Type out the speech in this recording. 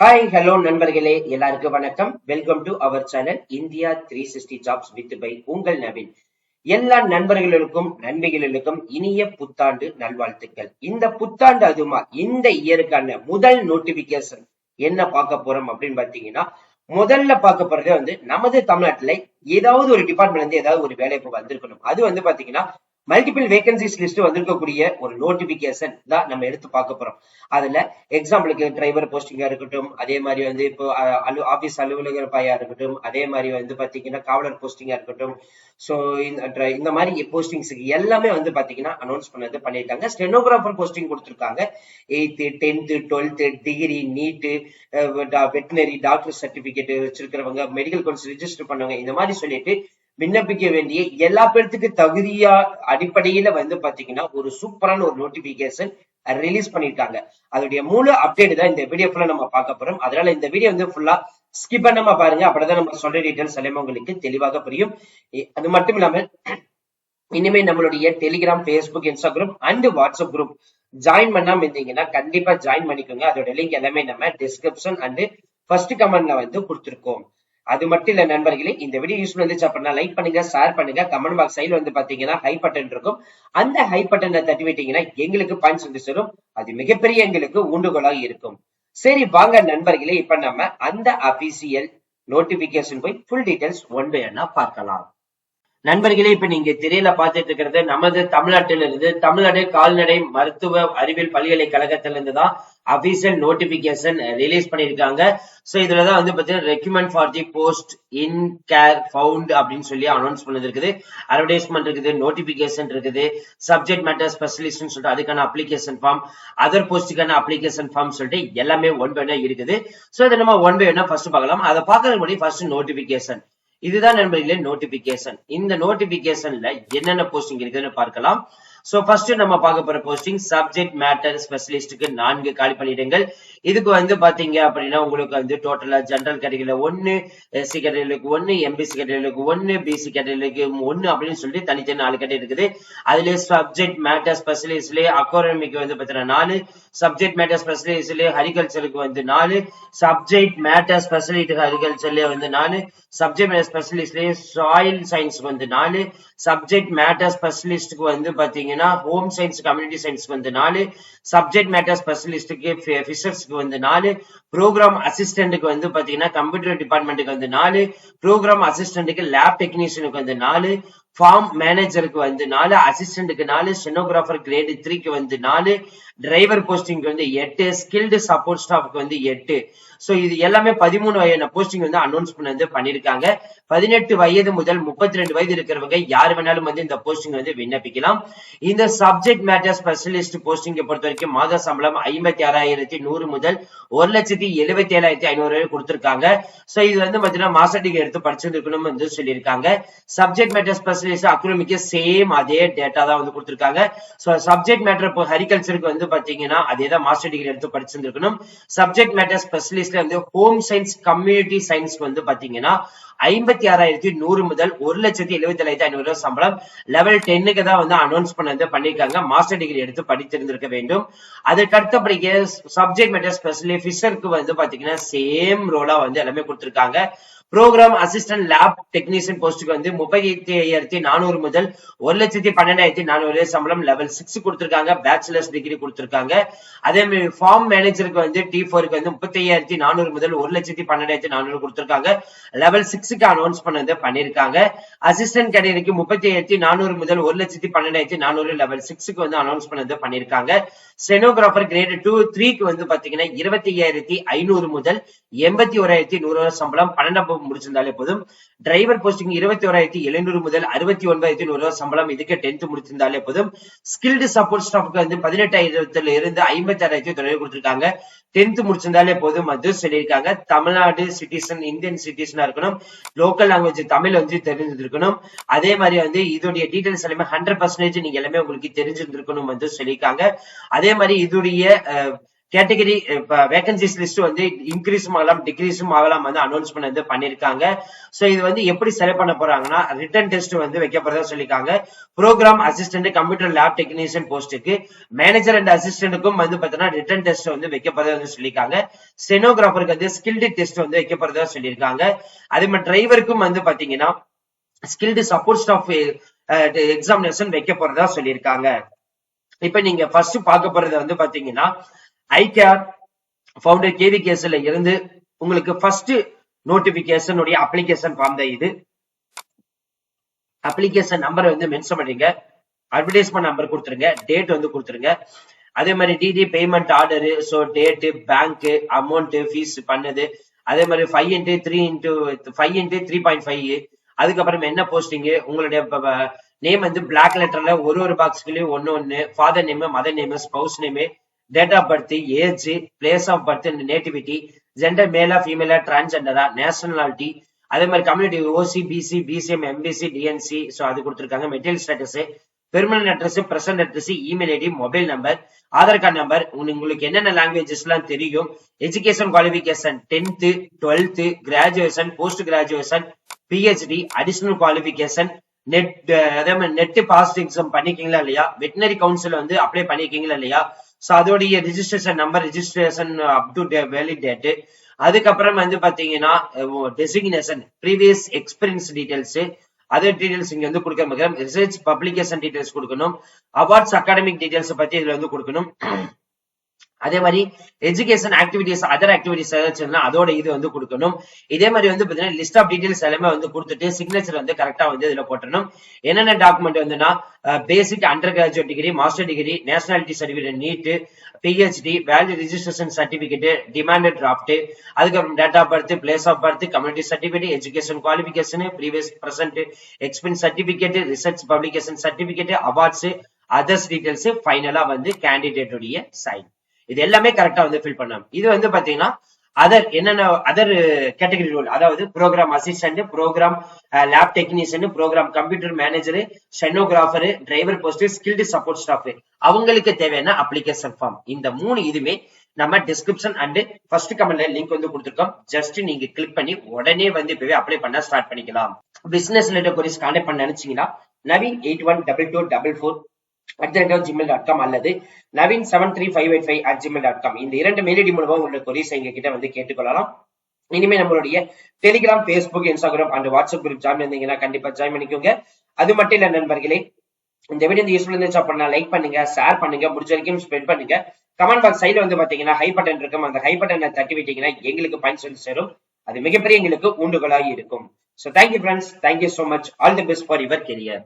Hi hello நண்பர்களே எல்லாருக்கும் வணக்கம். Welcome to our channel India three sixty jobs with by உங்கள் நவீன். எல்லா நண்பர்களுக்கும் நண்பிகளுக்கும் இனிய புத்தாண்டு நல்வாழ்த்துக்கள். இந்த புத்தாண்டு அதுமா இந்த இயருக்கான முதல் நோட்டிபிகேஷன் என்ன பார்க்க போறோம் அப்படின்னு பாத்தீங்கன்னா முதல்ல பார்க்க போறதே வந்து நமது தமிழ்நாட்டுல ஏதாவது ஒரு டிபார்ட்மெண்ட்ல இருந்து ஏதாவது ஒரு வேலைக்கு வந்திருக்கணும். அது வந்து பாத்தீங்கன்னா மல்டிபிள் வேகன்சிஸ் லிஸ்ட் வந்திருக்கக்கூடிய ஒரு நோட்டிபிகேஷன் தான் நம்ம எடுத்து பார்க்க போறோம். அதுல எக்ஸாம்பிளுக்கு டிரைவர் போஸ்டிங்கா இருக்கட்டும் அதே மாதிரி வந்து இப்போ அலு ஆபீஸ் அலுவலகர் பாயா இருக்கட்டும் அதே மாதிரி வந்து பாத்தீங்கன்னா காவலர் போஸ்டிங்கா இருக்கட்டும். சோ இந்த இந்த மாதிரி போஸ்டிங்ஸுக்கு எல்லாமே வந்து பாத்தீங்கன்னா அனௌன்ஸ் பண்ணது பண்ணியிருக்காங்க. ஸ்டெனோகிராஃபர் போஸ்டிங் கொடுத்துருக்காங்க. Eighth tenth twelfth degree NEET veterinary doctor certificate வச்சிருக்கிறவங்க medical course register பண்ணவங்க இந்த மாதிரி சொல்லிட்டு விண்ணப்பிக்க வேண்டிய எல்லா பேர்த்துக்கு தகுதியா அடிப்படையில வந்து பாத்தீங்கன்னா ஒரு சூப்பரான ஒரு நோட்டிபிகேஷன் ரிலீஸ் பண்ணிருக்காங்க. அதோடைய முழு அப்டேட் தான் இந்த வீடியோ ஃபுல்லா நம்ம பார்க்க போறோம். அதனால இந்த வீடியோ வந்து ஃபுல்லா ஸ்கிப் பண்ணாம பாருங்க. அப்படிதான் நம்ம சொல்ற டீட்டெயில்ஸ் எல்லாமே உங்களுக்கு தெளிவாக புரியும். அது மட்டும் இல்லாம இனிமே நம்மளுடைய Telegram Facebook Instagram and WhatsApp group join பண்ணாம இருந்தீங்கன்னா கண்டிப்பா ஜாயின் பண்ணிக்கோங்க. அதோட லிங்க் எல்லாமே நம்ம டிஸ்கிரிப்ஷன் அண்ட் ஃபர்ஸ்ட் கமெண்ட்ல வந்து கொடுத்துருக்கோம். அது மட்டும் இல்ல நண்பர்களே இந்த வீடியோ யூஸ் வந்துச்சு அப்படின்னா லைக் பண்ணுங்க ஷேர் பண்ணுங்க. கமெண்ட் பாக்ஸ் சைடுல வந்து பாத்தீங்கன்னா ஹை பட்டன் இருக்கும். அந்த ஹை பட்டனை தட்டி விட்டீங்கன்னா எங்களுக்கு பாயிண்ட்ஸ் வந்து சேரும். அது மிகப்பெரிய எங்களுக்கு ஊண்டுகோலாக இருக்கும். சரி வாங்க நண்பர்களே இப்ப நம்ம அந்த அபிசியல் நோட்டிபிகேஷன் போய் ஃபுல் டீடைல்ஸ் ஒன் பை ஒன்னா பார்க்கலாம். நண்பர்களே இப்ப நீங்க திரையில பார்த்துட்டு இருக்கிறது நமது தமிழ்நாட்டில இருந்து தமிழ்நாடு கால்நடை மருத்துவ அறிவியல் பல்கலைக்கழகத்துல இருந்து தான் அபிஷியல் நோட்டிபிகேஷன் ரிலீஸ் பண்ணிருக்காங்க சோ இதுலதான் வந்து பாத்தீங்கன்னா requirement for the post in care found அப்படின்னு சொல்லி அனௌன்ஸ் பண்ணது இருக்குது அட்வர்டைஸ்மெண்ட் இருக்குது நோட்டிபிகேஷன் இருக்குது சப்ஜெக்ட் மேட்டர் ஸ்பெஷலிஸ்ட் சொல்லிட்டு அதுக்கான அப்ளிகேஷன் ஃபார்ம் அதர் போஸ்டுக்கான அப்ளிகேஷன் ஃபார்ம் சொல்லிட்டு எல்லாமே ஒன் பை ஒன்னா இருக்குது. சோ இதை நம்ம ஒன் பை ஒன்னா ஃபர்ஸ்ட் பார்க்கலாம். அதை பார்க்கறதுக்கு முன்னாடி ஃபர்ஸ்ட் நோட்டிபிகேஷன் இதுதான் நண்பர்களே நோட்டிபிகேஷன் இந்த நோட்டிபிகேஷன்ல என்னென்ன போஸ்டிங் இருக்குதுன்னு பார்க்கலாம். சோ ஃபர்ஸ்ட் நம்ம பார்க்க போற போஸ்டிங் சப்ஜெக்ட் மேட்டர் ஸ்பெஷலிஸ்டுக்கு நான்கு காலி பணியிடங்கள். இதுக்கு வந்து பாத்தீங்க அப்படின்னா உங்களுக்கு வந்து டோட்டலா ஜெனரல் கேட்டகரியில ஒன்னு எஸ்சி கேட்டகரிகளுக்கு ஒன்னு எம்பிசி கேட்டகரிகளுக்கு ஒன்னு பிசி கேட்டகரிகளுக்கு ஒன்னு அப்படின்னு சொல்லிட்டு தனித்தனி நாலு கேட்டகரி இருக்குது. அதுல சப்ஜெக்ட் மேட்டர் ஸ்பெஷலிஸ்ட்லயே அக்கோரமிக்கு வந்து பாத்தீங்கன்னா நாலு சப்ஜெக்ட் மேட்டர் ஸ்பெஷலிஸ்ட்லயே ஹரிகல்ச்சருக்கு வந்து நாலு சப்ஜெக்ட் மேட்டர் ஸ்பெஷலிஸ்ட் ஹரிகல்ச்சர்லயே வந்து நாலு சப்ஜெக்ட் மேட்டர் ஸ்பெஷலிஸ்ட்லயே சாயில் சயின்ஸ்க்கு வந்து நாலு சப்ஜெக்ட் மேட்டர் ஸ்பெஷலிஸ்ட்க்கு வந்து பாத்தீங்கன்னா ஹோம் சயின்ஸ் கம்யூனிட்டி சயின்ஸ்க்கு வந்து நாலு சப்ஜெக்ட் மேட்டர் ஸ்பெஷலிஸ்டுக்கு ஃபிஷர்ஸ்க்கு வந்து நாலு ப்ரோக்ராம் அசிஸ்டண்ட்டுக்கு வந்து பாத்தீங்கன்னா கம்ப்யூட்டர் டிபார்ட்மெண்ட்டுக்கு வந்து நாலு ப்ரோக்ராம் அசிஸ்டண்ட்டுக்கு லேப் டெக்னீஷியனுக்கு வந்து நாலு ஃபார்ம் மேனேஜருக்கு வந்து நாலு அசிஸ்டண்ட்டுக்கு நாலு ஸ்டெனோகிராஃபர் கிரேடு த்ரீக்கு வந்து நாலு டிரைவர் போஸ்டிங்க்கு வந்து எட்டு ஸ்கில்டு சப்போர்ட் ஸ்டாஃப்க்கு வந்து எட்டு. சோ இது எல்லாமே பதிமூணு வயதான போஸ்டிங் வந்து அனௌன்ஸ் பண்ணது பண்ணிருக்காங்க. பதினெட்டு வயது முதல் முப்பத்தி ரெண்டு வயது இருக்கிறவங்க யார் வேணாலும் வந்து இந்த போஸ்டிங் வந்து விண்ணப்பிக்கலாம். இந்த சப்ஜெக்ட் மேட்டர் ஸ்பெஷலிஸ்ட் போஸ்டிங் பொறுத்த வரைக்கும் மாத சம்பளம் ஐம்பத்தி ஆறாயிரத்தி நூறு முதல் ஒரு லட்சத்தி எழுபத்தி ஏழாயிரத்தி ஐநூறு வரை கொடுத்திருக்காங்க. சோ இது வந்து பாத்தீங்கன்னா மாச டிகிரி எடுத்து படிச்சிருக்கணும் வந்து சொல்லியிருக்காங்க. சப்ஜெக்ட் மேட்டர் ஸ்பெஷலிஸ்ட் அக்ரோமிக்கு சேம் அதே டேட்டா தான் வந்து கொடுத்திருக்காங்க. சோ சப்ஜெக்ட் மேட்டர் இப்போ ஹரிகல்ச்சருக்கு வந்து பாத்தீங்கன்னா அதே தான் மாஸ்டர் டிகிரி எடுத்து படிச்சிருக்கணும் சப்ஜெக்ட் மேட்டர் ஸ்பெஷலிஸ்ட் ஸ்பெஷலிஸ்ட்ல வந்து ஹோம் சயின்ஸ் கம்யூனிட்டி சயின்ஸ் வந்து பாத்தீங்கன்னா ஐம்பத்தி ஆறாயிரத்தி நூறு முதல் ஒரு லட்சத்தி எழுபத்தி ஏழாயிரத்தி ஐநூறு ரூபாய் சம்பளம். லெவல் டென்னுக்கு தான் வந்து அனௌன்ஸ் பண்ணது பண்ணிருக்காங்க மாஸ்டர் டிகிரி எடுத்து படித்திருந்திருக்க வேண்டும். அதற்கு அடுத்தபடிக்கு சப்ஜெக்ட் மேட்டர் ஸ்பெஷலி ஃபிஷருக்கு வந்து பாத்தீங்கன்னா சேம் ரோலா வந்து எல்லாமே கொடுத்திருக்காங்க. ப்ரோக்ராம் அசிஸ்டன்ட் லேப் டெக்னீஷியன் போஸ்ட்டுக்கு வந்து முப்பத்தி ஐயாயிரத்தி நானூறு முதல் ஒரு லட்சத்தி பன்னெண்டாயிரத்தி நானூறு சம்பளம் லெவல் சிக்ஸ் கொடுத்திருக்காங்க. பேச்சுலர்ஸ் டிகிரி கொடுத்திருக்காங்க. அதே மாதிரி ஃபார்ம் மேனேஜருக்கு வந்து டி ஃபோருக்கு வந்து முப்பத்தி ஐயாயிரத்தி நானூறு முதல் ஒரு லட்சத்தி பன்னெண்டாயிரத்தி நானூறு கொடுத்திருக்காங்க. லெவல் சிக்ஸுக்கு அனௌன்ஸ் பண்ணது பண்ணிருக்காங்க அசிஸ்டன்ட் கேட்டகரிக்கு முப்பத்தி ஐயாயிரத்தி நானூறு முதல் ஒரு லட்சத்தி பன்னெண்டாயிரத்தி நானூறு லெவல் சிக்ஸுக்கு வந்து அனௌன்ஸ் பண்ணது பண்ணிருக்காங்க செனோகிராஃபர் கிரேட் டூ த்ரீக்கு வந்து பாத்தீங்கன்னா இருபத்தி ஐயாயிரத்தி ஐநூறு முதல் எண்பத்தி ஓராயிரத்தி நூறு சம்பளம். பன்னெண்டாம் முடிச்சிருந்தாலே போதும். டிரைவர் போஸ்டிங் இருபத்தி ஓராயிரத்தி எழுநூறு முதல் அறுபத்தி ஒன்பதாயிரத்தி நூறு சம்பளம். இதுக்கு டென்த் முடிச்சிருந்தாலே போதும். ஸ்கில்டு சப்போர்ட் ஸ்டாஃப்க்கு வந்து பதினெட்டாயிரத்துல இருந்து ஐம்பத்தி ஆறாயிரத்தி தொழில் கொடுத்திருக்காங்க. டென்த் முடிச்சிருந்தாலே போதும். அது சொல்லியிருக்காங்க. தமிழ்நாடு சிட்டிசன் இந்தியன் சிட்டிசனா இருக்கணும். லோக்கல் லாங்குவேஜ் தமிழ் வந்து தெரிஞ்சிருக்கணும். அதே மாதிரி வந்து இதோடைய டீடைல்ஸ் எல்லாமே ஹண்ட்ரட் பர்சன்டேஜ் நீங்க எல்லாமே உங்களுக்கு தெரிஞ்சிருந்திருக்கணும் வந்து சொல்லியிருக்காங்க. அதே மாதிரி இதோடைய கேட்டகரி வேகன்சிஸ் லிஸ்ட் வந்து இன்க்ரீஸும் ஆகலாம் டிக்ரீஸும் ஆகலாம் வந்து அனௌன்ஸ் பண்ணது பண்ணிருக்காங்க. சோ இது வந்து எப்படி செலக்ட் பண்ண போறாங்கன்னா ரிட்டன் டெஸ்ட் வந்து வைக்க போறதா சொல்லியிருக்காங்க programme assistant computer lab technician போஸ்ட்டுக்கு மேனேஜர் அண்ட் அசிஸ்டன்ட்டுக்கும் வந்து பாத்தீங்கன்னா ரிட்டன் டெஸ்ட் வந்து வைக்க போறதா வந்து சொல்லியிருக்காங்க. செனோகிராஃபருக்கு வந்து ஸ்கில்டு டெஸ்ட் வந்து வைக்க போறதா சொல்லியிருக்காங்க. அதே மாதிரி டிரைவருக்கும் வந்து பாத்தீங்கன்னா ஸ்கில்டு சப்போர்ட் ஸ்டாஃப் எக்ஸாமினேஷன் வைக்க போறதா சொல்லியிருக்காங்க. இப்ப நீங்க ஃபர்ஸ்ட் பார்க்க போறது வந்து பாத்தீங்கன்னா ஐகேஆர் ஃபவுண்டர் கேவி கேஸ்ல இருந்து உங்களுக்கு ஃபர்ஸ்ட் நோட்டிபிகேஷன் உடைய அப்ளிகேஷன் ஃபார்ம் தான் இது. அப்ளிகேஷன் நம்பரை வந்து மென்ஷன் பண்றீங்க அட்வர்டைஸ்மெண்ட் நம்பர் கொடுத்துருங்க. டேட் வந்து கொடுத்துருங்க. அதே மாதிரி DD payment order so date bank amount fees பண்ணது. அதே மாதிரி five into three into five into three point five அதுக்கப்புறம் என்ன போஸ்டிங்கு உங்களுடைய நேம் வந்து பிளாக் லெட்டர்ல ஒரு ஒரு பாக்ஸ்க்குள்ளேயும் ஒன்னு ஒன்னு father name mother name spouse name date of birth age place of birth nativity gender மேலா ஃபீமேலா டிரான்ஸ்ஜெண்டரா நேஷனாலிட்டி அதே மாதிரி community OC BC BCM MBC DNC so அது கொடுத்துருக்காங்க. Material status permanent address present address email ID mobile number Aadhaar card number உங்களுக்கு என்னென்ன languages எல்லாம் தெரியும்? Education qualification tenth twelfth graduation post graduation PhD additional qualification NET அதே மாதிரி net pass exam பண்ணிருக்கீங்களா இல்லையா? வெட்டினரி கவுன்சில் வந்து அப்ளை பண்ணிருக்கீங்களா இல்லையா? ஸோ அதோடைய registration number registration up to valid date அதுக்கப்புறம் வந்து பாத்தீங்கன்னா designation previous experience details other details இங்க வந்து கொடுக்க முடியும். ரிசர்ச் பப்ளிகேஷன் டீடைல்ஸ் கொடுக்கணும். அவார்ட்ஸ் அகாடமிக் டீடைல்ஸ் பத்தி இதுல வந்து கொடுக்கணும். அதே மாதிரி எஜுகேஷன் ஆக்டிவிட்டிஸ் அதர் ஆக்டிவிட்டிஸ் ஏதாச்சும் அதோட இது வந்து கொடுக்கணும். இதே மாதிரி வந்து பாத்தீங்கன்னா லிஸ்ட் ஆஃப் டீடைல்ஸ் எல்லாமே வந்து கொடுத்துட்டு சிக்னேச்சர் வந்து கரெக்டா வந்து இதுல போட்டணும் என்னென்ன டாக்குமெண்ட் வந்துன்னா basic undergraduate degree master degree nationality certificate NEET PhD value registration certificate demanded draft அதுக்கப்புறம் date of birth place of birth community certificate education qualification previous present experience certificate research publication certificate awards others details ஃபைனலா வந்து கேண்டிடேட்டுடைய sign இது எல்லாமே கரெக்டா வந்து fill பண்ணலாம். இது வந்து பாத்தீங்கன்னா அதர் என்னென்ன அதர் கேட்டகரி ரோல் அதாவது programme assistant programme lab technician programme computer manager stenographer driver post skilled support staff அவங்களுக்கு தேவையான அப்ளிகேஷன் ஃபார்ம் இந்த மூணு இதுவே நம்ம டிஸ்கிரிப்ஷன் அண்ட் ஃபர்ஸ்ட் கமெண்ட்ல லிங்க் வந்து கொடுத்துருக்கோம். ஜஸ்ட் நீங்க கிளிக் பண்ணி உடனே வந்து இப்பவே அப்ளை பண்ண ஸ்டார்ட் பண்ணிக்கலாம். பிசினஸ் ரிலேட்டட் கொரிஸ் கான்டாக்ட் பண்ண நினைச்சீங்கன்னா Naveen eight one double two double four at Gmail dot com அல்லது Naveen seven three five eight five at Gmail dot com இந்த இரண்டு மெயில் ஐடி மூலமாக உங்களுடைய கொரிஸ் எங்க கிட்ட வந்து கேட்டுக்கொள்ளலாம். இனிமே நம்மளுடைய Telegram Facebook Instagram and WhatsApp group join இருந்தீங்கன்னா கண்டிப்பா ஜாயின் பண்ணிக்கோங்க. அது மட்டும் இல்ல நண்பர்களே இந்த வீடியோ யூஸ்ஃபுல் இருந்துச்சு அப்படின்னா லைக் பண்ணுங்க ஷேர் பண்ணுங்க முடிஞ்ச வரைக்கும் ஸ்ப்ரெட் பண்ணுங்க. கமெண்ட் பாக்ஸ் சைடு வந்து பாத்தீங்கன்னா ஹை பட்டன் இருக்கும். அந்த ஹை பட்டனை தட்டி விட்டீங்கன்னா எங்களுக்கு பயன் சொல்லி சேரும். அது மிகப்பெரிய எங்களுக்கு ஊண்டுகளாகி இருக்கும். So thank you friends thank you so much all the best for your career